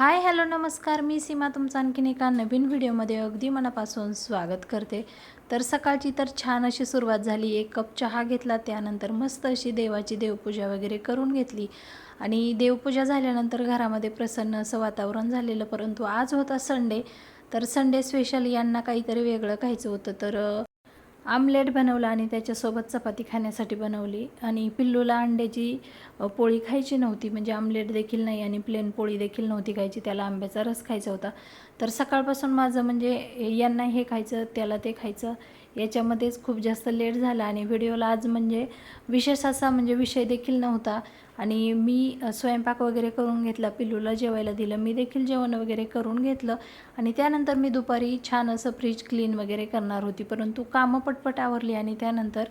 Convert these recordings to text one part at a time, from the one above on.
Hi hello नमस्कार. मी सीमा तुमचं आणखीन एका नवीन व्हिडिओमध्ये अगदी मनापासून स्वागत करते. तर सकाळची तर छान अशी सुरुवात झाली. एक कप चहा घेतला त्यानंतर मस्त अशी देवाची देवपूजा वगैरे करून घेतली. आणि देवपूजा झाल्यानंतर घरामध्ये प्रसन्न असं वातावरण झालेलं परंतु आज होता संडे. तर संडे स्पेशल यांना काहीतरी वेगळं खायचं होतं. तर आमलेट बनवलं आणि त्याच्यासोबत चपाती खाण्यासाठी बनवली. आणि पिल्लूला अंड्याची पोळी खायची नव्हती. म्हणजे आमलेट देखील नाही आणि प्लेन पोळी देखील नव्हती खायची. त्याला आंब्याचा रस खायचा होता. तर सकाळपासून माझं म्हणजे यांना हे खायचं त्याला ते खायचं याच्यामध्येच खूप जास्त लेट झाला. आणि व्हिडिओला आज म्हणजे विशेष असा म्हणजे विषय देखील नव्हता. आणि मी स्वयंपाक वगैरे करून घेतला पिल्लूला जेवायला दिलं. मी देखील जेवण वगैरे करून घेतलं आणि त्यानंतर मी दुपारी छान असं फ्रीज क्लीन वगैरे करणार होती. परंतु कामं पटपट आवरली आणि त्यानंतर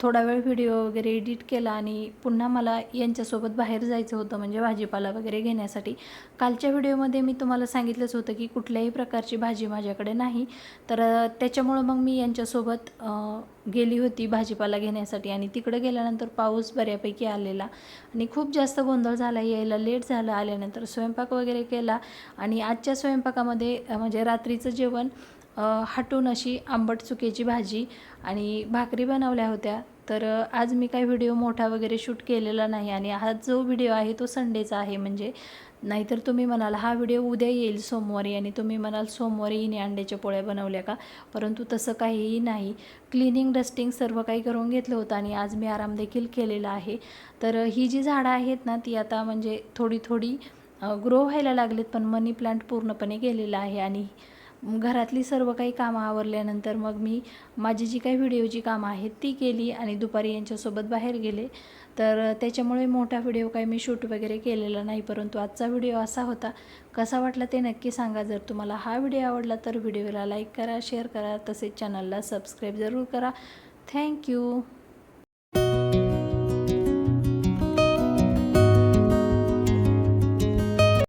थोडा वेळ व्हिडिओ वगैरे एडिट केला आणि पुन्हा मला यांच्यासोबत बाहेर जायचं होतं म्हणजे भाजीपाला वगैरे घेण्यासाठी. कालच्या व्हिडिओमध्ये मी तुम्हाला सांगितलंच होतं की कुठल्याही प्रकारची भाजी माझ्याकडे नाही. तर त्याच्यामुळं मग मी यांच्यासोबत गेली होती भाजीपाला घेण्यासाठी आणि तिकडे गेल्यानंतर पाऊस बऱ्यापैकी आलेला. आणि खूप जास्त गोंधळ झाला यायला लेट झालं आल्यानंतर स्वयंपाक वगैरे केला. आणि आजच्या स्वयंपाकामध्ये म्हणजे रात्रीचं जेवण हाटून हटून अशी आंबट चुकीची भाजी आणि भाकरी बनवल्या होत्या. तर आज मी काही व्हिडिओ मोठा वगैरे शूट केलेला नाही आणि हा जो व्हिडिओ आहे तो संडेचा आहे म्हणजे नाहीतर तुम्ही म्हणाल हा व्हिडिओ उद्या येईल सोमवारी आणि तुम्ही म्हणाल सोमवारी हिने अंड्याच्या पोळ्या बनवल्या का? परंतु तसं काहीही नाही. क्लिनिंग डस्टिंग सर्व काही करून घेतलं होतं आणि आज मी आराम देखील केलेला आहे. तर ही जी झाडं आहेत ना ती आता म्हणजे थोडी थोडी ग्रो व्हायला लागलेत पण मनी प्लांट पूर्णपणे गेलेला आहे आणि घरातली सर्व काही कामं आवरल्यानंतर मग मी माझी जी काही व्हिडिओची कामं आहेत ती केली आणि दुपारी यांच्यासोबत बाहेर गेले. तर त्याच्यामुळे मोठा व्हिडिओ काही मी शूट वगैरे केलेला नाही परंतु आजचा व्हिडिओ असा होता. कसा वाटला ते नक्की सांगा. जर तुम्हाला हा व्हिडिओ आवडला तर व्हिडिओला लाईक करा शेअर करा. तसेच चॅनलला सबस्क्राईब जरूर करा. थँक्यू